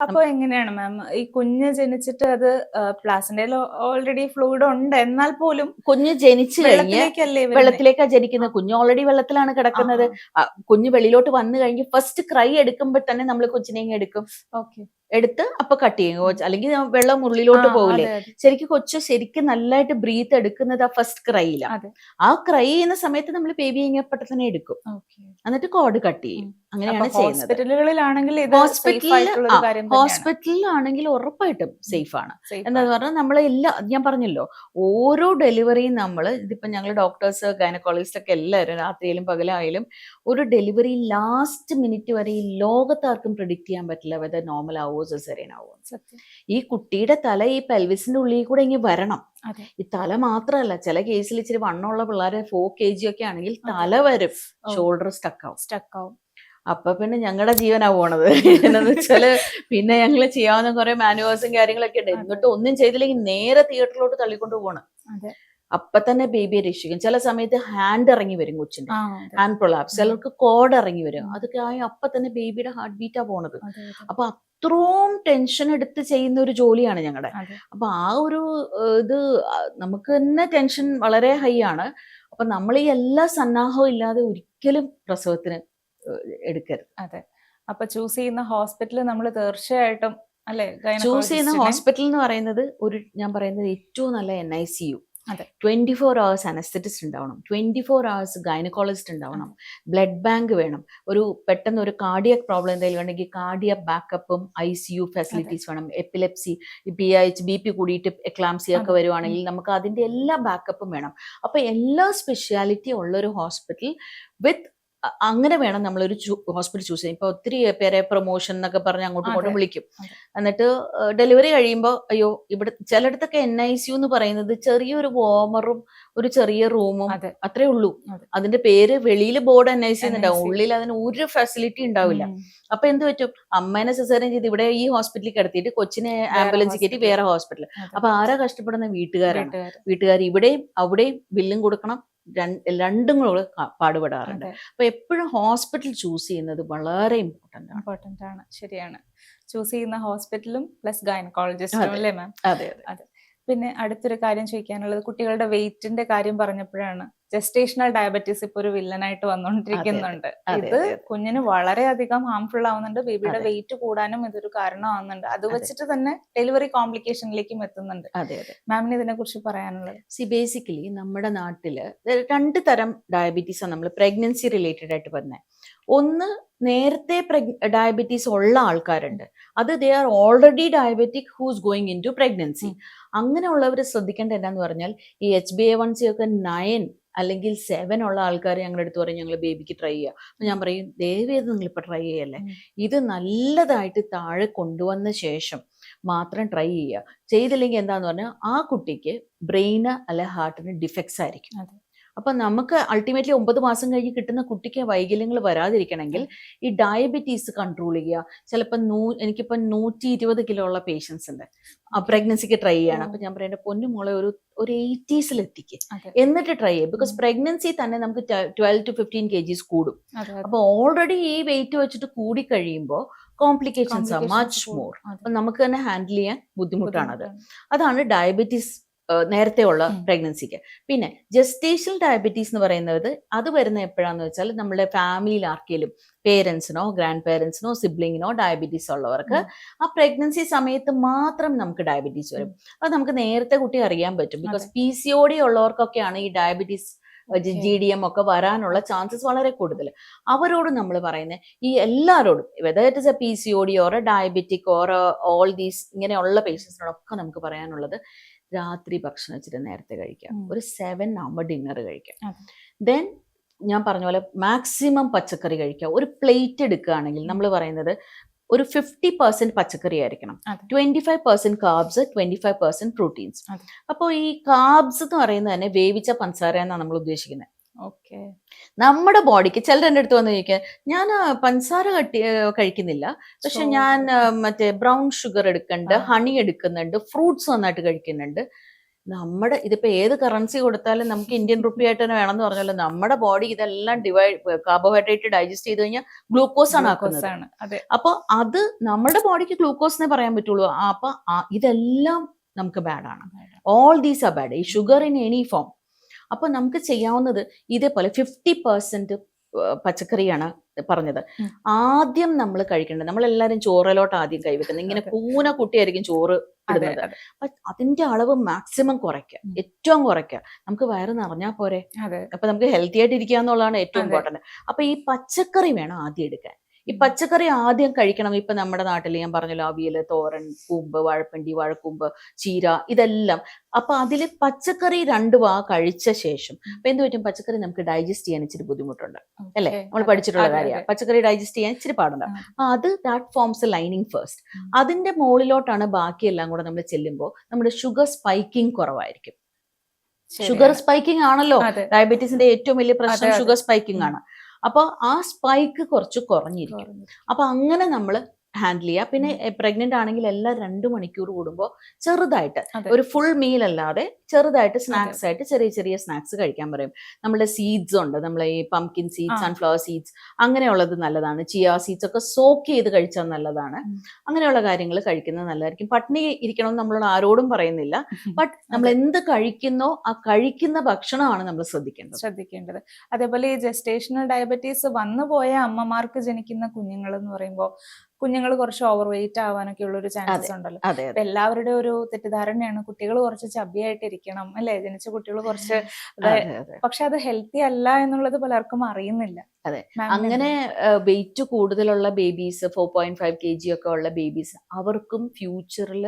അപ്പൊ എങ്ങനെയാണ് മാം? ഈ കുഞ്ഞ് ജനിച്ചിട്ട് അത് പ്ലാസിന്റെ ഓൾറെഡി ഫ്ലൂയിഡ് ഉണ്ട്. എന്നാൽ പോലും കുഞ്ഞ് ജനിച്ചു കഴിഞ്ഞ്? വെള്ളത്തിലേക്കാ ജനിക്കുന്നത് കുഞ്ഞ് ഓൾറെഡി വെള്ളത്തിലാണ് കിടക്കുന്നത്. കുഞ്ഞ് വെളിയിലോട്ട് വന്നു കഴിഞ്ഞ് ഫസ്റ്റ് ക്രൈ എടുക്കുമ്പോൾ തന്നെ നമ്മൾ ഇങ്ങ് എടുക്കും. okay. എടുത്ത് അപ്പൊ കട്ട് ചെയ്യും. കൊച്ച് അല്ലെങ്കിൽ വെള്ളം ഉള്ളിലോട്ട് പോകില്ലേ. ശരിക്കും കൊച്ചു ശരിക്കും നല്ലതായിട്ട് ബ്രീത്ത് എടുക്കുന്നത് ആ ഫസ്റ്റ് ക്രൈയിലാണ്. ആ ക്രൈ ചെയ്യുന്ന സമയത്ത് നമ്മൾ ബേബി ഇങ്ങനെ തന്നെ എടുക്കും. എന്നിട്ട് കോഡ് കട്ട് ചെയ്യും. അങ്ങനെയാണ് ചെയ്യുന്നത്. ഹോസ്പിറ്റലുകളിലാണെങ്കിൽ ഹോസ്പിറ്റലിലാണെങ്കിൽ ഉറപ്പായിട്ടും സേഫ് ആണ്. എന്താന്ന് പറഞ്ഞാൽ നമ്മൾ എല്ലാ ഞാൻ പറഞ്ഞല്ലോ ഓരോ ഡെലിവറിയും നമ്മൾ ഇതിപ്പോ ഞങ്ങൾ ഡോക്ടേഴ്സ് ഗൈനക്കോളജിസ്റ്റ് ഒക്കെ എല്ലാവരും രാത്രിയിലും പകലായാലും ഒരു ഡെലിവറി ലാസ്റ്റ് മിനിറ്റ് വരെ ഈ ലോകത്താർക്കും പ്രിഡിക്റ്റ് ചെയ്യാൻ പറ്റില്ല വെതർ നോർമൽ ആവോ സെസറിയൻ ആവോ ഈ കുട്ടിയുടെ തല ഈ പെൽവിസിന്റെ ഉള്ളിൽ കൂടെ ഇങ്ങനെ വരണം. ഈ തല മാത്രമല്ല ചില കേസിൽ ഇച്ചിരി വണ്ണമുള്ള പിള്ളേരെ ഫോർ കെ ജി ഒക്കെ ആണെങ്കിൽ തല വരും. ഷോൾഡർ സ്റ്റക്ക് ആവും. സ്റ്റക്ക് ആവും. അപ്പൊ പിന്നെ ഞങ്ങളുടെ ജീവനാ പോണത്. എന്നു വെച്ചാൽ പിന്നെ ഞങ്ങൾ ചെയ്യാവുന്ന കുറെ മാനുവേഴ്സും കാര്യങ്ങളൊക്കെ ഉണ്ട്. എന്നിട്ട് ഒന്നും ചെയ്തില്ലെങ്കിൽ നേരെ തിയേറ്ററിലോട്ട് തള്ളിക്കൊണ്ട് പോകണം. അപ്പൊ തന്നെ ബേബിയെ രക്ഷിക്കും. ചില സമയത്ത് ഹാൻഡ് ഇറങ്ങി വരും കൊച്ചിന്റെ. ഹാൻഡ് പ്രൊലാപ്സ് ചിലർക്ക് കോഡ് ഇറങ്ങി വരും. അതൊക്കെ ആയി അപ്പൊ തന്നെ ബേബിയുടെ ഹാർട്ട് ബീറ്റാ പോണത്. അപ്പൊ അത്രയും ടെൻഷൻ എടുത്ത് ചെയ്യുന്ന ഒരു ജോലിയാണ് ഞങ്ങളുടെ. അപ്പൊ ആ ഒരു ഇത് നമുക്ക് തന്നെ ടെൻഷൻ വളരെ ഹൈ ആണ്. അപ്പൊ നമ്മൾ ഈ എല്ലാ സന്നാഹവും ഇല്ലാതെ ഒരിക്കലും പ്രസവത്തിന് എടുക്കരുത്. അതെ. അപ്പൊ ചൂസ് ചെയ്യുന്ന ഹോസ്പിറ്റൽ നമ്മൾ തീർച്ചയായിട്ടും അല്ലെ ചൂസ് ചെയ്യുന്ന ഹോസ്പിറ്റൽ എന്ന് പറയുന്നത് ഒരു ഞാൻ പറയുന്നത് ഏറ്റവും നല്ല എൻ ഐ സി യു അതെ. ട്വന്റി ഫോർ അവേഴ്സ് അനസ്തറ്റിസ്റ്റ് ഉണ്ടാവണം. ട്വന്റി ഫോർ അവേഴ്സ് ഗൈനക്കോളജിസ്റ്റ് ഉണ്ടാവണം. ബ്ലഡ് ബാങ്ക് വേണം. ഒരു പെട്ടെന്ന് ഒരു കാർഡിയക് പ്രോബ്ലം എന്തെങ്കിലും ഉണ്ടെങ്കിൽ കാർഡിയക് ബാക്കപ്പും ഐ സി യു ഫെസിലിറ്റീസ് വേണം. Epilepsy P H B P കൂടിയിട്ട് എക്ലാംസി ഒക്കെ വരുവാണെങ്കിൽ നമുക്ക് അതിന്റെ എല്ലാ ബാക്കപ്പും വേണം. അപ്പൊ എല്ലാ സ്പെഷ്യാലിറ്റി ഉള്ളൊരു ഹോസ്പിറ്റൽ വിത്ത് അങ്ങനെ വേണം നമ്മളൊരു ഹോസ്പിറ്റൽ ചൂസ് ചെയ്യാൻ. ഇപ്പൊ ഒത്തിരി പേരെ പ്രൊമോഷൻ എന്നൊക്കെ പറഞ്ഞ് അങ്ങോട്ടും ഇങ്ങോട്ടും വിളിക്കും. എന്നിട്ട് ഡെലിവറി കഴിയുമ്പോൾ അയ്യോ ഇവിടെ ചിലയിടത്തൊക്കെ എൻ ഐ സി എന്ന് പറയുന്നത് ചെറിയൊരു വോമറും ഒരു ചെറിയ റൂമും അത്രേ ഉള്ളൂ. അതിന്റെ പേര് വെളിയിൽ ബോർഡ് എൻ ഐ സി ഉണ്ടാവും. ഉള്ളിൽ അതിന് ഒരു ഫെസിലിറ്റി ഉണ്ടാവില്ല. അപ്പൊ എന്ത് പറ്റും? അമ്മേനെ സിസേറിയൻ ചെയ്ത് ഇവിടെ ഈ ഹോസ്പിറ്റലിൽ കിടത്തിയിട്ട് കൊച്ചിനെ ആംബുലൻസ് കയറ്റി വേറെ ഹോസ്പിറ്റൽ. അപ്പൊ ആരാ കഷ്ടപ്പെടുന്ന വീട്ടുകാരാണ്? വീട്ടുകാര്. വീട്ടുകാർ ഇവിടെയും അവിടെയും ബില്ലും കൊടുക്കണം. രണ്ട് കൂടെ പാടുപെടാറുണ്ട്. അപ്പൊ എപ്പോഴും ഹോസ്പിറ്റൽ ചൂസ് ചെയ്യുന്നത് വളരെ ഇമ്പോർട്ടന്റ് ആണ്. ഇമ്പോർട്ടന്റ് ആണ് ശരിയാണ്. ചൂസ് ചെയ്യുന്ന ഹോസ്പിറ്റലും പ്ലസ് ഗൈനക്കോളജിസ്റ്റും. അല്ലേ മാം? അതെ അതെ. പിന്നെ അടുത്തൊരു കാര്യം ചോദിക്കാനുള്ളത് കുട്ടികളുടെ വെയിറ്റിന്റെ കാര്യം പറഞ്ഞപ്പോഴാണ്. ജസ്റ്റേഷണൽ ഡയബറ്റീസ് ഇപ്പൊ ഒരു വില്ലനായിട്ട് വന്നുകൊണ്ടിരിക്കുന്നുണ്ട് ഇത്. കുഞ്ഞിന് വളരെയധികം ഹാംഫുൾ ആവുന്നുണ്ട്. ബേബിയുടെ. വെയിറ്റ് കൂടാനും ഇതൊരു കാരണമാവുന്നുണ്ട്. അത് വെച്ചിട്ട് തന്നെ ഡെലിവറി കോംപ്ലിക്കേഷനിലേക്കും എത്തുന്നുണ്ട്. മാമിന് ഇതിനെ കുറിച്ച് പറയാനുള്ളത്? സി ബേസിക്കലി നമ്മുടെ നാട്ടിൽ രണ്ട് തരം ഡയബറ്റീസ് ആണ് നമ്മൾ പ്രഗ്നൻസി റിലേറ്റഡ് ആയിട്ട് പറഞ്ഞത് ഒന്ന് നേരത്തെ ഡയബറ്റീസ് ഉള്ള ആൾക്കാരുണ്ട്. അത് they are already diabetic who's going into pregnancy അങ്ങനെയുള്ളവർ ശ്രദ്ധിക്കേണ്ട എന്താന്ന് പറഞ്ഞാൽ ഈ H B A one C ഒക്കെ നയൻ അല്ലെങ്കിൽ സെവൻ ഉള്ള ആൾക്കാർ ഞങ്ങളുടെ അടുത്ത് പറയും ഞങ്ങൾ ബേബിക്ക് ട്രൈ ചെയ്യാം. അപ്പൊ ഞാൻ പറയും ദയവേത് നിങ്ങൾ ഇപ്പൊ ട്രൈ ചെയ്യല്ലേ? ഇത് നല്ലതായിട്ട് താഴെ കൊണ്ടുവന്ന ശേഷം മാത്രം ട്രൈ ചെയ്യുക ചെയ്തില്ലെങ്കിൽ എന്താന്ന് പറഞ്ഞാൽ ആ കുട്ടിക്ക് ബ്രെയിന് അല്ലെ ഹാർട്ടിന് ഡിഫക്ട്സ് ആയിരിക്കും. അപ്പൊ നമുക്ക് അൾട്ടിമേറ്റ്ലി ഒമ്പത് മാസം കഴിഞ്ഞ് കിട്ടുന്ന കുട്ടിക്ക് വൈകല്യങ്ങൾ വരാതിരിക്കണമെങ്കിൽ ഈ ഡയബറ്റീസ് കൺട്രോൾ ചെയ്യുക. ചിലപ്പോൾ നൂ എനിക്കിപ്പോൾ നൂറ്റി ഇരുപത് കിലോ ഉള്ള പേഷ്യൻസ് ഉണ്ട്. ആ പ്രഗ്നൻസിക്ക് ട്രൈ ചെയ്യാണ്. അപ്പൊ ഞാൻ പറയുന്നത് പൊന്നു മോളെ ഒരു ഒരു എയ്റ്റീസിൽ എത്തിക്ക്. എന്നിട്ട് ട്രൈ ചെയ്യും. ബിക്കോസ്. പ്രഗ്നൻസി തന്നെ നമുക്ക് twelve to fifteen K Gs കൂടും. അതെ, അതെ. അപ്പൊ ഓൾറെഡി ഈ വെയിറ്റ് വെച്ചിട്ട് കൂടി കഴിയുമ്പോൾ കോംപ്ലിക്കേഷൻസ് ആ മച്ച് മോർ. അപ്പൊ നമുക്ക് തന്നെ ഹാൻഡിൽ ചെയ്യാൻ ബുദ്ധിമുട്ടാണത്. ബുദ്ധിമുട്ടാണ്. അതാണ് ഡയബറ്റീസ് നേരത്തെ ഉള്ള ഉം. പ്രഗ്നൻസിക്ക്. പിന്നെ ജസ്റ്റേഷണൽ ഡയബറ്റീസ് എന്ന് പറയുന്നത് അത് വരുന്ന എപ്പോഴാന്ന് വെച്ചാൽ നമ്മുടെ ഫാമിലിയിൽ ആർക്കെങ്കിലും പേരൻസിനോ ഗ്രാൻഡ് പേരൻസിനോ സിബ്ലിങ്ങിനോ ഡയബറ്റീസ് ഉള്ളവർക്ക് ആ പ്രഗ്നൻസി സമയത്ത് മാത്രം നമുക്ക് ഡയബറ്റീസ് വരും. അത് നമുക്ക് നേരത്തെ കുട്ടി അറിയാൻ പറ്റും. Because P C O D ഉള്ളവർക്കൊക്കെയാണ് ഈ ഡയബറ്റീസ്. ജി ഡി എം ഒക്കെ വരാനുള്ള ചാൻസസ് വളരെ കൂടുതൽ അവരോട് നമ്മൾ പറയുന്നത് ഈ എല്ലാരോടും whether it is a P C O D or a diabetic or all these ഇങ്ങനെയുള്ള പേഷ്യൻസിനോടൊക്കെ നമുക്ക് പറയാനുള്ളത് രാത്രി ഭക്ഷണം ഇച്ചിരി നേരത്തെ കഴിക്കാം. ഒരു സെവൻ ആകുമ്പോൾ ഡിന്നർ കഴിക്കാം. ദെൻ ഞാൻ പറഞ്ഞ പോലെ മാക്സിമം പച്ചക്കറി കഴിക്കുക ഒരു പ്ലേറ്റ് എടുക്കുകയാണെങ്കിൽ നമ്മൾ പറയുന്നത് ഒരു ഫിഫ്റ്റി പെർസെന്റ് പച്ചക്കറി ആയിരിക്കണം. Twenty five percent carbs twenty five percent proteins അപ്പോൾ ഈ കാബ്സ് എന്ന് പറയുന്നത് തന്നെ വേവിച്ച പഞ്ചസാര എന്നാണ് നമ്മൾ ഉദ്ദേശിക്കുന്നത്. ഓക്കെ. നമ്മുടെ ബോഡിക്ക് ചിലർ എന്റെ അടുത്ത് വന്ന് ചോദിക്കുക ഞാൻ പഞ്ചസാര കട്ടി കഴിക്കുന്നില്ല. പക്ഷെ ഞാൻ മറ്റേ ബ്രൗൺ ഷുഗർ എടുക്കുന്നുണ്ട് ഹണി എടുക്കുന്നുണ്ട് ഫ്രൂട്ട്സ് നന്നായിട്ട് കഴിക്കുന്നുണ്ട്. നമ്മുടെ ഇതിപ്പോ ഏത് കറൻസി കൊടുത്താലും നമുക്ക് ഇന്ത്യൻ റുപ്പി ആയിട്ട് തന്നെ വേണമെന്ന് പറഞ്ഞാലും നമ്മുടെ ബോഡി ഇതെല്ലാം ഡിവൈഡ് കാർബോഹൈഡ്രേറ്റ് ഡൈജസ്റ്റ് ചെയ്ത് കഴിഞ്ഞാൽ ഗ്ലൂക്കോസ് ആണ് ആക്കുന്നത്. അപ്പൊ അത് നമ്മുടെ ബോഡിക്ക് ഗ്ലൂക്കോസ് എന്നേ പറയാൻ പറ്റുള്ളൂ. അപ്പൊ ഇതെല്ലാം നമുക്ക് ബാഡാണ് ഓൾ ദീസ് ആർ ബാഡ് ഈ ഷുഗർ ഇൻ എനി ഫോം അപ്പൊ നമുക്ക് ചെയ്യാവുന്നത് ഇതേപോലെ ഫിഫ്റ്റി പെർസെന്റ് പച്ചക്കറിയാണ് പറഞ്ഞത്. ആദ്യം നമ്മൾ കഴിക്കേണ്ടത് നമ്മളെല്ലാരും ചോറിലോട്ട് ആദ്യം കൈവെക്കുന്നത് ഇങ്ങനെ. കൂന കുട്ടിയായിരിക്കും ചോറ് ഇടുന്നത്. അപ്പൊ അതിന്റെ അളവ് മാക്സിമം കുറയ്ക്കുക. ഏറ്റവും കുറയ്ക്കുക. നമുക്ക് വയറ് നിറഞ്ഞാൽ പോരെ. അപ്പൊ നമുക്ക് ഹെൽത്തി ആയിട്ട് ഇരിക്കുക എന്നുള്ളതാണ് ഏറ്റവും ഇമ്പോർട്ടന്റ് അപ്പൊ ഈ പച്ചക്കറി വേണം ആദ്യം എടുക്കാൻ. ഈ പച്ചക്കറി ആദ്യം കഴിക്കണം. ഇപ്പൊ നമ്മുടെ നാട്ടിൽ ഞാൻ പറഞ്ഞല്ലോ അവിയൽ തോരൻ കൂമ്പ് വാഴപ്പിണ്ടി വാഴക്കൂമ്പ് ചീര ഇതെല്ലാം. അപ്പൊ അതിൽ പച്ചക്കറി രണ്ട് വാ കഴിച്ച ശേഷം അപ്പൊ എന്ത് പറ്റും? പച്ചക്കറി നമുക്ക് ഡൈജസ്റ്റ് ചെയ്യാൻ ഇച്ചിരി ബുദ്ധിമുട്ടുണ്ട്. അല്ലേ? നമ്മൾ പഠിച്ചിട്ടുള്ള കാര്യമാണ്. പച്ചക്കറി ഡൈജസ്റ്റ് ചെയ്യാൻ ഇച്ചിരി പാടുണ്ട്. അപ്പൊ അത് ദാറ്റ് ഫോംസ് ലൈനിങ് ഫസ്റ്റ്. അതിന്റെ മുകളിലോട്ടാണ് ബാക്കിയെല്ലാം കൂടെ നമ്മൾ ചെല്ലുമ്പോൾ നമ്മുടെ ഷുഗർ സ്പൈക്കിംഗ് കുറവായിരിക്കും. ഷുഗർ സ്പൈക്കിംഗ് ആണല്ലോ. ഡയബറ്റീസിന്റെ ഏറ്റവും വലിയ പ്രശ്നം. ഷുഗർ സ്പൈക്കിംഗ് ആണ്. അപ്പൊ ആ സ്പൈക്ക് കുറച്ച് കുറഞ്ഞിരിക്കും. അപ്പോൾ അപ്പൊ അങ്ങനെ നമ്മൾ ഹാൻഡിൽ ചെയ്യുക. പിന്നെ പ്രഗ്നന്റ് ആണെങ്കിൽ എല്ലാ രണ്ട് മണിക്കൂർ കൂടുമ്പോൾ ചെറുതായിട്ട് ഒരു ഫുൾ മീൽ അല്ലാതെ ചെറുതായിട്ട് സ്നാക്സ് ആയിട്ട് ചെറിയ ചെറിയ സ്നാക്സ് കഴിക്കാൻ പറയും. നമ്മുടെ സീഡ്സ് ഉണ്ട്. നമ്മളെ ഈ പംകിൻ സീഡ്സ്. സൺഫ്ലവർ സീഡ്സ് അങ്ങനെയുള്ളത് നല്ലതാണ്. ചിയ സീഡ്സ് ഒക്കെ സോക്ക് ചെയ്ത് കഴിച്ചാൽ നല്ലതാണ്. അങ്ങനെയുള്ള കാര്യങ്ങൾ കഴിക്കുന്നത് നല്ലതായിരിക്കും. പട്ടിണി ഇരിക്കണം നമ്മളോട് ആരോടും പറയുന്നില്ല. ബട്ട് നമ്മൾ എന്ത് കഴിക്കുന്നോ ആ കഴിക്കുന്ന ഭക്ഷണമാണ് നമ്മൾ ശ്രദ്ധിക്കേണ്ടത്. ശ്രദ്ധിക്കേണ്ടത്. അതേപോലെ ഈ ജസ്റ്റേഷണൽ ഡയബറ്റീസ് വന്നു പോയ അമ്മമാർക്ക് ജനിക്കുന്ന കുഞ്ഞുങ്ങൾ എന്ന് പറയുമ്പോൾ കുഞ്ഞുങ്ങൾ കുറച്ച് ഓവർ വെയിറ്റ് ആവാനൊക്കെ ഉള്ള ഒരു ചാൻസസ് ഉണ്ടല്ലോ അപ്പൊ എല്ലാവരുടെ ഒരു തെറ്റിദ്ധാരണയാണ് കുട്ടികൾ കുറച്ച് ചബിയായിട്ടിരിക്കണം അല്ലെ? ജനിച്ച കുട്ടികൾ കുറച്ച് പക്ഷെ അത് ഹെൽത്തി അല്ല എന്നുള്ളത് പലർക്കും അറിയുന്നില്ല. അതെ. അങ്ങനെ വെയിറ്റ് കൂടുതലുള്ള babies four point five K G ഒക്കെ ഉള്ള ബേബീസ് അവർക്കും ഫ്യൂച്ചറിൽ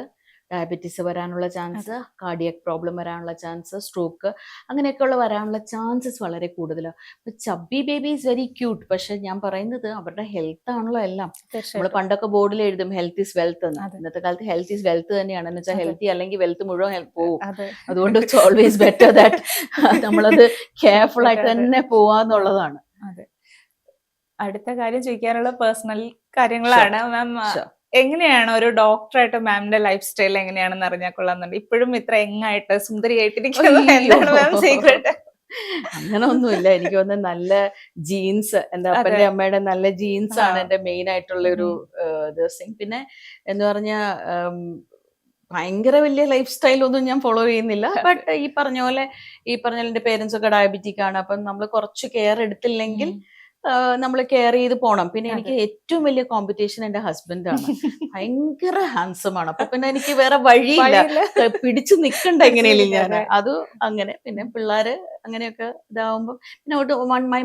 ഡയബറ്റീസ് വരാനുള്ള ചാൻസ് കാർഡിയക് പ്രോബ്ലം വരാനുള്ള ചാൻസ് സ്ട്രോക്ക് അങ്ങനെയൊക്കെയുള്ള വരാനുള്ള ചാൻസസ് വളരെ കൂടുതലാണ് ഇപ്പം chubby baby is very cute. പക്ഷെ ഞാൻ പറയുന്നത് അവരുടെ ഹെൽത്ത് ആണല്ലോ എല്ലാം. നമ്മൾ പണ്ടൊക്കെ ബോർഡിൽ എഴുതും ഹെൽത്ത് ഈസ് വെൽത്ത് എന്ന്. ഇന്നത്തെ കാലത്ത് ഹെൽത്ത് ഈസ് വെൽത്ത് തന്നെയാണ്. എന്ന് വെച്ചാൽ ഹെൽത്തി അല്ലെങ്കിൽ വെൽത്ത് മുഴുവൻ പോകും പോവും. അതുകൊണ്ട് ഇറ്റ്സ് ഓൾവേസ് ബെറ്റർ ദാറ്റ് നമ്മളത് കെയർഫുൾ ആയിട്ട്. തന്നെ പോവാന്നുള്ളതാണ്. അതെ. അടുത്ത കാര്യം ചോദിക്കാനുള്ള പേഴ്സണൽ കാര്യങ്ങളാണ്. മാം. എങ്ങനെയാണ് ഒരു ഡോക്ടറായിട്ട് മാമിന്റെ ലൈഫ് സ്റ്റൈൽ എങ്ങനെയാണെന്ന് അറിഞ്ഞാൽ കൊള്ളാന്നുണ്ട് ഇപ്പോഴും ഇത്ര എങ്ങായിട്ട് സുന്ദരിയായിട്ടിരിക്കുന്നത്. എന്താണ് മാം സീക്രട്ട് അങ്ങനെ ഒന്നുമില്ല എനിക്ക് തോന്നുന്നു നല്ല ജീൻസ് എന്താ അപ്പന്റെ അമ്മയുടെ നല്ല ജീൻസ് ആണ് എന്റെ എന്റെ മെയിൻ ആയിട്ടുള്ള ഒരു ദിവസം. പിന്നെ എന്ന് പറഞ്ഞ ഭയങ്കര വലിയ ലൈഫ് സ്റ്റൈൽ ഒന്നും ഞാൻ ഫോളോ ചെയ്യുന്നില്ല. ബട്ട് ഈ പറഞ്ഞ പോലെ ഈ പറഞ്ഞ പോലെ എന്റെ പേരൻസ് ഒക്കെ ഡയബറ്റിക് ആണ്. അപ്പം നമ്മൾ കുറച്ച് കെയർ എടുത്തില്ലെങ്കിൽ നമ്മൾ കെയർ ചെയ്ത് പോണം. പിന്നെ എനിക്ക് ഏറ്റവും വലിയ കോമ്പറ്റീഷൻ എന്റെ ഹസ്ബൻഡാണ് ഭയങ്കര ഹാൻസം ആണ്. അപ്പൊ പിന്നെ എനിക്ക് വേറെ വഴിയില്ല. പിടിച്ചു നിക്കണ്ട എങ്ങനെയല്ലേ ഞാൻ അത് അങ്ങനെ. പിന്നെ പിള്ളേര് അങ്ങനെയൊക്കെ ഇതാവുമ്പോൾ പിന്നെ one my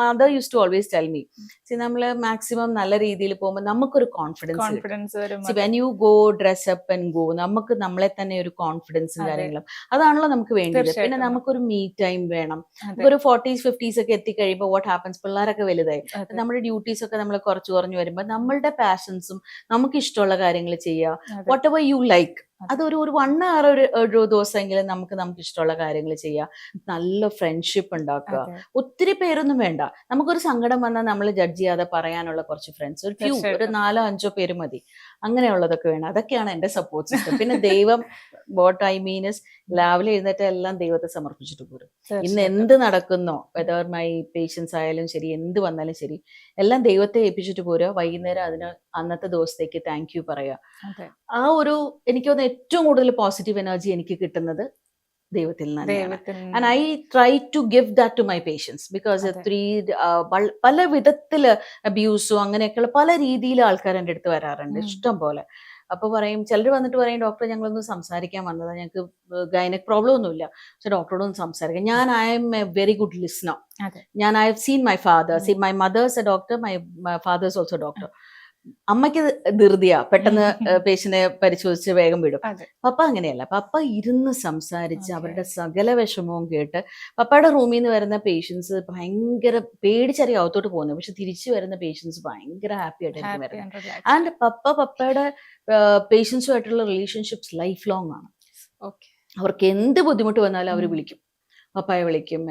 mother use to always tell me see നമ്മൾ മാക്സിമം നല്ല രീതിയിൽ പോകുമ്പോൾ നമുക്കൊരു confidence confidence when you go dress up and go നമുക്ക് നമ്മളെ തന്നെ ഒരു കോൺഫിഡൻസും. കാര്യങ്ങളും അതാണല്ലോ നമുക്ക് വേണ്ടത് പിന്നെ നമുക്കൊരു മീ ടൈം വേണം. ഒരു ഫോർട്ടീസ് ഫിഫ്റ്റീസ് ഒക്കെ എത്തിക്കഴിയുമ്പോൾ വാട്ട് ഹാപ്പൻസ് പിള്ളേരൊക്കെ വലുതായി. നമ്മുടെ ഡ്യൂട്ടീസ് ഒക്കെ നമ്മൾ കുറച്ച് കുറഞ്ഞു വരുമ്പോൾ നമ്മളുടെ പാഷൻസും നമുക്ക് ഇഷ്ടമുള്ള കാര്യങ്ങൾ ചെയ്യുക. Whatever you like. അതൊരു ഒരു വൺ അവർ ഒരു ഒരു ദിവസമെങ്കിലും നമുക്ക് നമുക്ക് ഇഷ്ടമുള്ള കാര്യങ്ങൾ ചെയ്യാം. നല്ല ഫ്രണ്ട്ഷിപ്പ് ഉണ്ടാക്കുക. ഒത്തിരി പേരൊന്നും വേണ്ട. നമുക്കൊരു സങ്കടം വന്നാൽ നമ്മൾ ജഡ്ജ് ചെയ്യാതെ പറയാനുള്ള കുറച്ച് ഫ്രണ്ട്സ് ഒരു ഫ്യൂ ഒരു നാലോ അഞ്ചോ പേര് മതി. അങ്ങനെയുള്ളതൊക്കെ വേണം. അതൊക്കെയാണ് എന്റെ സപ്പോർട്ട് സിസ്റ്റം പിന്നെ ദൈവം വാട്ട് ഐ മീൻസ് രാവിലെ എഴുന്നേറ്റ് എല്ലാം ദൈവത്തെ സമർപ്പിച്ചിട്ട് പോരും. ഇന്ന് എന്ത് നടക്കുന്നോ വെതർ മൈ പേഷ്യൻസ് ആയാലും ശരി എന്ത് വന്നാലും ശരി എല്ലാം ദൈവത്തെ ഏൽപ്പിച്ചിട്ട് പോരുക. വൈകുന്നേരം അതിന് അന്നത്തെ ദിവസത്തേക്ക് താങ്ക് യു പറയുക. ആ ഒരു എനിക്ക് തോന്നുന്നു ഏറ്റവും കൂടുതൽ പോസിറ്റീവ് എനർജി എനിക്ക് കിട്ടുന്നത് ദൈവത്തിൽ നിന്നാണ് and I try to give that to my patients because. Three പല വിധത്തിൽ അബ്യൂസും അങ്ങനെയൊക്കെയുള്ള പല രീതിയിൽ ആൾക്കാർ എന്റെ അടുത്ത് വരാറുണ്ട് ഇഷ്ടം പോലെ. അപ്പൊ പറയും ചിലർ വന്നിട്ട് പറയും ഡോക്ടർ ഞങ്ങളൊന്ന് സംസാരിക്കാൻ വന്നതാണ് ഞങ്ങൾക്ക് ഗൈനക് പ്രോബ്ലം ഒന്നുമില്ല. പക്ഷെ ഡോക്ടറോട് ഒന്ന് സംസാരിക്കാം. ഞാൻ I'm a very good listener ഞാൻ I have seen my father um. See my mother's a doctor my father's also doctor അമ്മയ്ക്ക് ധൃതിയാ. പെട്ടെന്ന് പേഷ്യനെ പരിശോധിച്ച് വേഗം വിടും. പപ്പ അങ്ങനെയല്ല. പപ്പ ഇരുന്ന് സംസാരിച്ച് അവരുടെ സകല വിഷമവും കേട്ട് പപ്പയുടെ റൂമിൽ നിന്ന് വരുന്ന പേഷ്യൻസ് ഭയങ്കര പേടിച്ചറിയ അകത്തോട്ട് പോകുന്നത് പക്ഷെ തിരിച്ചു വരുന്ന പേഷ്യൻസ് ഭയങ്കര ഹാപ്പി ആയിട്ട് വരുന്നത് ആൻഡ് പപ്പ പപ്പയുടെ പേഷ്യൻസുമായിട്ടുള്ള റിലേഷൻഷിപ്സ് ലൈഫ് ലോങ് ആണ്. അവർക്ക് എന്ത് ബുദ്ധിമുട്ട് വന്നാലും അവർ വിളിക്കും. പപ്പായെ വിളിക്കും.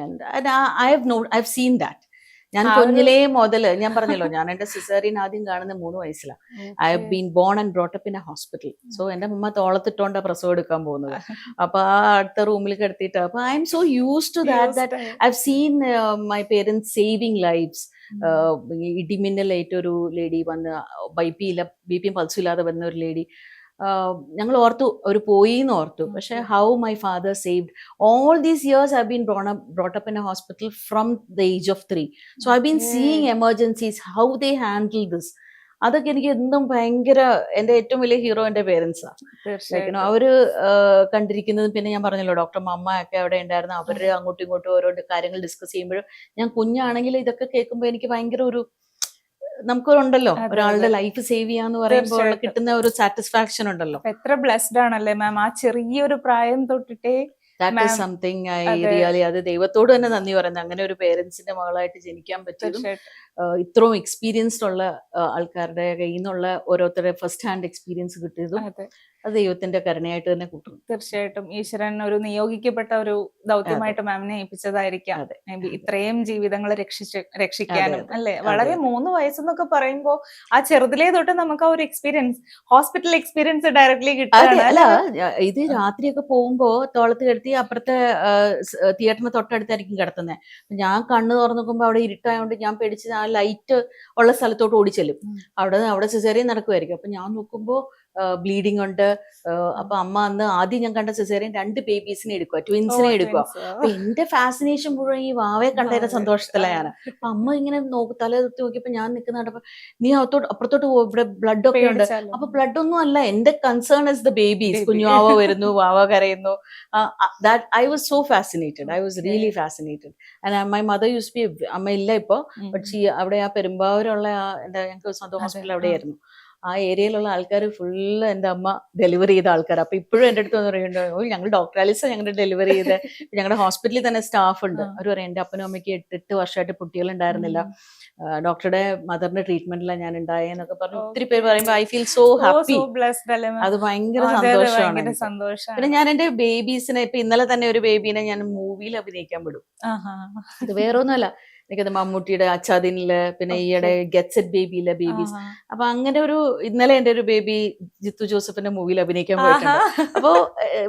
I have no I have seen that. ഞാൻ കുഞ്ഞിലേ മുതൽ ഞാൻ പറഞ്ഞല്ലോ ഞാൻ എന്റെ സിസേറിയൻ ആദ്യം കാണുന്ന മൂന്ന് വയസ്സിലാണ് I have been born and brought up in a hospital so എന്റെ അമ്മ തോളത്തിട്ടോണ്ട പ്രസവം എടുക്കാൻ പോകുന്നത്. അപ്പൊ ആ അടുത്ത റൂമിൽ കിടത്തിയിട്ട് അപ്പൊ I'm so use to that that I have seen my parents saving lives ഇടിമിന്നലായിട്ടൊരു lady വന്ന് ബൈ പി ഇല്ല ബി പി പൾസും ഇല്ലാതെ വന്ന ഒരു ലേഡി ഞങ്ങൾ ഓർത്തു ഒരു പോയി എന്ന് ഓർത്തു പക്ഷെ. How my father saved. All these years have been born brought up in a hospital from the age of three. So I been. Seeing emergencies how they handle this. അതൊക്കെ എനിക്ക് എന്നും ഭയങ്കര എന്റെ ഏറ്റവും വലിയ ഹീറോ എന്റെ പേരൻസാണ് ആണ് അവർ കണ്ടിരിക്കുന്നത് പിന്നെ ഞാൻ പറഞ്ഞല്ലോ ഡോക്ടർ മമ്മ ഒക്കെ അവിടെ ഉണ്ടായിരുന്നു. അവർ അങ്ങോട്ടും ഇങ്ങോട്ടും ഓരോ കാര്യങ്ങൾ ഡിസ്കസ് ചെയ്യുമ്പോഴും ഞാൻ കുഞ്ഞാണെങ്കിൽ ഇതൊക്കെ കേൾക്കുമ്പോൾ എനിക്ക് ഭയങ്കര ഒരു നമുക്കൊരുണ്ടല്ലോ. ഒരാളുടെ ലൈഫ് സേവ് ചെയ്യാന്ന് പറയുമ്പോൾ കിട്ടുന്ന ഒരു സാറ്റിസ്ഫാക്ഷൻ ഉണ്ടല്ലോ. എത്ര ബ്ലെസ്ഡ് ആണല്ലേ മാം ആ ചെറിയൊരു പ്രായം തൊട്ടിട്ടേ സംതിങ് ഐ റിയലി അത്. ദൈവത്തോട് തന്നെ നന്ദി പറയുന്നത് അങ്ങനെ ഒരു പേരൻസിന്റെ മകളായിട്ട് ജനിക്കാൻ പറ്റിയതും ഇത്രയും എക്സ്പീരിയൻസ്ഡ് ഉള്ള ആൾക്കാരുടെ കയ്യിൽ നിന്നുള്ള ഓരോരുത്തരുടെ ഫസ്റ്റ് ഹാൻഡ് എക്സ്പീരിയൻസ് കിട്ടിയതും അതെ ദൈവത്തിന്റെ കരുണയായിട്ട് തന്നെ കൂട്ടുന്നു. തീർച്ചയായിട്ടും ഈശ്വരൻ ഒരു നിയോഗിക്കപ്പെട്ട ഒരു ദൗത്യമായിട്ട് മാമിനെ ഏൽപ്പിച്ചതായിരിക്കാം. അതെ. ഇത്രയും ജീവിതങ്ങൾ രക്ഷിച്ച് രക്ഷിക്കാനും. അല്ലെ? വളരെ മൂന്ന് വയസ്സെന്നൊക്കെ പറയുമ്പോ ആ ചെറുതിലേ തൊട്ട് നമുക്ക് ആ ഒരു എക്സ്പീരിയൻസ് ഹോസ്പിറ്റൽ എക്സ്പീരിയൻസ് ഡയറക്ട്ലി കിട്ടും അല്ല ഇത് രാത്രിയൊക്കെ പോകുമ്പോ തോളത്ത് കിടത്തി അപ്പുറത്തെ തിയേറ്ററിന് തൊട്ടടുത്തായിരിക്കും കിടത്തുന്നത് ഞാൻ കണ്ണ് തുറന്നു നോക്കുമ്പോ അവിടെ ഇരുട്ടായതുകൊണ്ട് ഞാൻ പേടിച്ച് ആ ലൈറ്റ് ഉള്ള സ്ഥലത്തോട്ട് ഓടിച്ചെല്ലും. അവിടെ അവിടെ സിസേറിയൻ നടക്കുമായിരിക്കും അപ്പൊ ഞാൻ നോക്കുമ്പോ ബ്ലീഡിങ് ഉണ്ട്. അപ്പൊ അമ്മ അന്ന് ആദ്യം ഞാൻ കണ്ട സിസേറിയൻ രണ്ട് ബേബീസിനെ എടുക്കുക ട്വിൻസിനെ എടുക്കുക അപ്പൊ എന്റെ ഫാസിനേഷൻ മുഴുവൻ ഈ വാവയെ കണ്ടതിന്റെ സന്തോഷത്തിലാണ് അപ്പൊ അമ്മ ഇങ്ങനെ നോക്ക് തല തൊത്തി നോക്കിയപ്പോ ഞാൻ നിൽക്കുന്ന കണ്ടപ്പോ നീ അകത്തോട്ട് അപ്പുറത്തോട്ട് പോകും ഇവിടെ ബ്ലഡ് ഒക്കെ ഉണ്ട്? അപ്പൊ ബ്ലഡ് ഒന്നും അല്ല എന്റെ കൺസേൺ ഇസ് ദ ബേബീസ്. കുഞ്ഞുവാവ വരുന്നു വാവ കരയുന്നു. That I was so fascinated I was really fascinated and my mother use be അമ്മ ഇല്ല ഇപ്പൊ പക്ഷേ അവിടെ ആ പെരുമ്പാവൂരുള്ള ആ എന്താ ഞങ്ങൾക്ക് സ്വന്തം ഹോസ്പിറ്റൽ. അവിടെയായിരുന്നു ആ ഏരിയയിലുള്ള ആൾക്കാർ ഫുള്ള് എന്റെ അമ്മ ഡെലിവറി ചെയ്ത ആൾക്കാർ അപ്പൊ ഇപ്പോഴും എന്റെ അടുത്ത് വന്ന് പറയുന്നുണ്ട് ഓ ഞങ്ങൾ ഡോക്ടർ ആലിസ ഞങ്ങളുടെ ഡെലിവറി ചെയ്ത്. ഞങ്ങളുടെ ഹോസ്പിറ്റലിൽ തന്നെ സ്റ്റാഫ് ഉണ്ട്. അവർ പറയും എന്റെ അപ്പനും അമ്മയ്ക്ക് എട്ട് എട്ട് വർഷമായിട്ട് കുട്ടികൾ ഉണ്ടായിരുന്നില്ല. ഡോക്ടറുടെ മദറിന്റെ ട്രീറ്റ്മെന്റിലാണ് ഞാൻ ഉണ്ടായെന്നൊക്കെ പറഞ്ഞു ഒത്തിരി പേര് പറയുമ്പോൾ ഐ ഫീൽ സോ ഹാപ്പി അത് ഭയങ്കര അതെ, അതെ, സന്തോഷമാണ്. പിന്നെ ഞാൻ എന്റെ ബേബീസിനെ ഇപ്പൊ ഇന്നലെ തന്നെ ഒരു ബേബീനെ ഞാൻ മൂവിയിൽ അഭിനയിക്കാൻ വിടും. ആഹാ. ഇത് വേറെ ഒന്നുമല്ല എനിക്കത് മമ്മൂട്ടിയുടെ അച്ചാദിനിൽ പിന്നെ. ഈയിടെ ഗെറ്റ്സ് എറ്റ് ബേബിയിലെ ബേബീസ്. അപ്പൊ അങ്ങനെ ഒരു ഇന്നലെ എന്റെ ഒരു ബേബി ജിത്തു ജോസഫിന്റെ മൂവിയിൽ അഭിനയിക്കാൻ പോയിട്ടുണ്ട്. അപ്പോ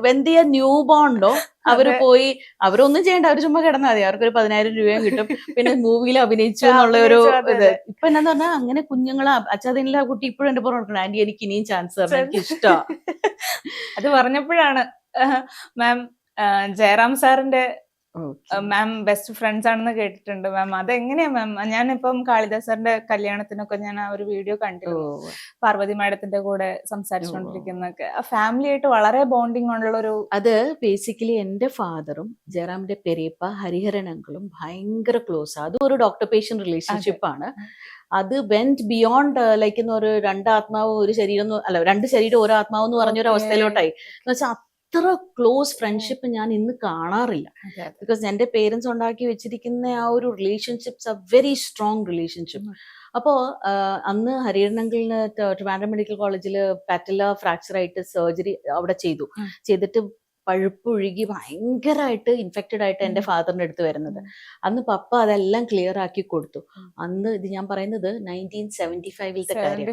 വെന്തിയ ന്യൂ ബോണ്ടോ അവർ പോയി അവരൊന്നും ചെയ്യണ്ട അവർ ചുമ്മാ കിടന്നാൽ മതി. അവർക്കൊരു പതിനായിരം രൂപയും കിട്ടും. പിന്നെ മൂവിയിൽ അഭിനയിച്ചു എന്നുള്ള ഒരു ഇത്. ഇപ്പൊ എന്നാന്ന് പറഞ്ഞാൽ അങ്ങനെ കുഞ്ഞുങ്ങളെ ആ കുട്ടി ഇപ്പോഴും എന്റെ പുറം കൊടുക്കണം ആന്റി എനിക്ക് ഇനിയും ചാൻസ് തരണം. എനിക്ക് ഇഷ്ടമാണ് അത് പറഞ്ഞപ്പോഴാണ് മാം ജയറാം സാറിന്റെ മാം ബെസ്റ്റ് ഫ്രണ്ട്സ് ആണെന്ന് കേട്ടിട്ടുണ്ട് മാം. അതെങ്ങനെയാ മാം? ഞാനിപ്പം കാളിദാസറിന്റെ കല്യാണത്തിനൊക്കെ ഞാൻ ആ ഒരു വീഡിയോ കണ്ടിരുന്നു. പാർവതി മാഡത്തിന്റെ കൂടെ സംസാരിച്ചുകൊണ്ടിരിക്കുന്നൊക്കെ ആ ഫാമിലി ആയിട്ട് വളരെ ബോണ്ടിങ് ഉള്ള ഒരു അത് ബേസിക്കലി എന്റെ ഫാദറും ജയറാമിന്റെ പെരിയപ്പ ഹരിഹരൻ അങ്കിളും ഭയങ്കര ക്ലോസ് അതും ഒരു ഡോക്ടർ പേഷ്യന്റ് റിലേഷൻഷിപ്പ് ആണ്. അത് വെന്റ് ബിയോണ്ട് ലൈക്ക് ഒരു രണ്ടാത്മാവ് ഒരു ശരീരം അല്ല രണ്ട് ശരീരം ഒരു ആത്മാവ് എന്ന് പറഞ്ഞൊരു. അവസ്ഥയിലോട്ടായി. എന്ന് വെച്ചാൽ അത്ര ക്ലോസ് ഫ്രണ്ട്ഷിപ്പ് ഞാൻ ഇന്ന് കാണാറില്ല ബിക്കോസ് എന്റെ പേരൻസ് ഉണ്ടാക്കി വെച്ചിരിക്കുന്ന ആ ഒരു റിലേഷൻഷിപ്സ് ആ വെരി സ്ട്രോങ് റിലേഷൻഷിപ്പ്. അപ്പോ അന്ന് ഹരിഹരനങ്കിളിന് ട്രിവാൻഡ്രം മെഡിക്കൽ കോളേജിൽ പാറ്റല ഫ്രാക്ചർ ആയിട്ട് സർജറി അവിടെ ചെയ്തു. ചെയ്തിട്ട് പഴുപ്പൊഴുകി ഭയങ്കരമായിട്ട് ഇൻഫെക്റ്റഡ് ആയിട്ട് എന്റെ ഫാദറിന്റെ അടുത്ത് വരുന്നത്. അന്ന് പപ്പ അതെല്ലാം ക്ലിയർ ആക്കി കൊടുത്തു. അന്ന് ഇത് ഞാൻ പറയുന്നത് നയന്റീൻ സെവന്റി ഫൈവിലത്തെ കാര്യം.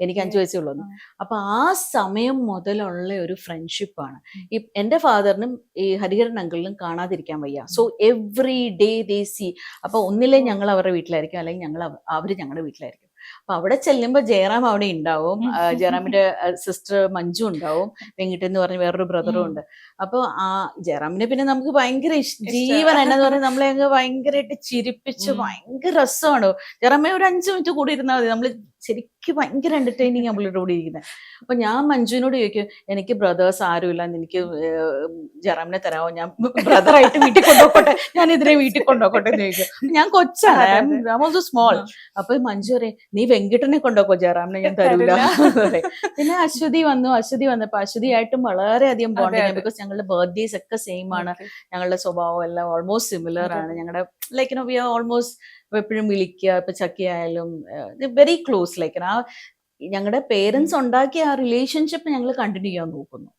എനിക്ക് അഞ്ചു വയസ്സേ ഉള്ളൂ. അപ്പൊ ആ സമയം മുതലുള്ള ഒരു ഫ്രണ്ട്ഷിപ്പാണ്. ഈ എന്റെ ഫാദറിനും ഈ ഹരിഹരൻ അങ്കിളിനും കാണാതിരിക്കാൻ വയ്യ. So every day they see അപ്പൊ ഒന്നില്ലേ ഞങ്ങൾ അവരുടെ വീട്ടിലായിരിക്കും. അല്ലെങ്കിൽ ഞങ്ങൾ അവർ ഞങ്ങളുടെ വീട്ടിലായിരിക്കും. അപ്പൊ അവിടെ ചെല്ലുമ്പോ ജയറാം അവിടെ ഉണ്ടാവും. ജയറാമിന്റെ സിസ്റ്റർ മഞ്ജു ഉണ്ടാവും. വെങ്കിട്ട് എന്ന് പറഞ്ഞ വേറൊരു ബ്രദറും ഉണ്ട്. അപ്പൊ ആ ജയറാമിനെ പിന്നെ നമുക്ക് ഭയങ്കര. ജീവൻ എന്നു പറഞ്ഞാൽ നമ്മളെ അങ്ങ് ഭയങ്കരമായിട്ട് ചിരിപ്പിച്ച്. ഭയങ്കര രസമാണ്. ജയറാമെ ഒരു അഞ്ചു മിനിറ്റ് കൂടി ഇരുന്നാൽ മതി. നമ്മൾ ശരിക്കും ഭയങ്കര എന്റർടൈനിങ് പുള്ളിയുടെ കൂടെ ഇരിക്കുന്നത് അപ്പൊ ഞാൻ മഞ്ജുവിനോട് ചോദിക്കും എനിക്ക് ബ്രദേഴ്സ് ആരുമില്ല എനിക്ക് ജറാമിനെ തരാമോ ഞാൻ ബ്രദറായിട്ട് വീട്ടിൽ കൊണ്ടുപോകട്ടെ ഞാൻ ഇതിനെ വീട്ടിൽ കൊണ്ടുപോകട്ടെ എന്ന് ചോദിക്കും. ഞാൻ കൊച്ചാണ്. ഓൾസോ സ്മോൾ അപ്പൊ മഞ്ജു പറയും നീ വെങ്കിട്ടനെ കൊണ്ടുപോക്കോ? ജയറാമിനെ ഞാൻ തരൂല. പിന്നെ അശ്വതി വന്നു. അശ്വതി വന്നപ്പോ അശ്വതിയായിട്ടും വളരെയധികം ബോണ്ടിങ്. ബിക്കോസ് ഞങ്ങളുടെ ബർത്ത്ഡേസ് ഒക്കെ സെയിം ആണ്. ഞങ്ങളുടെ സ്വഭാവം എല്ലാം ഓൾമോസ്റ്റ് സിമിലർ ആണ്. ഞങ്ങളുടെ like no we are almost എപ്പോഴും വിളിക്കുക ഇപ്പൊ ചക്കിയായാലും വെരി ക്ലോസ് ലൈക്ക് ആ ഞങ്ങളുടെ പേരൻസ് ഉണ്ടാക്കിയ ആ റിലേഷൻഷിപ്പ് ഞങ്ങൾ കണ്ടിന്യൂ ചെയ്യാൻ നോക്കുന്നു.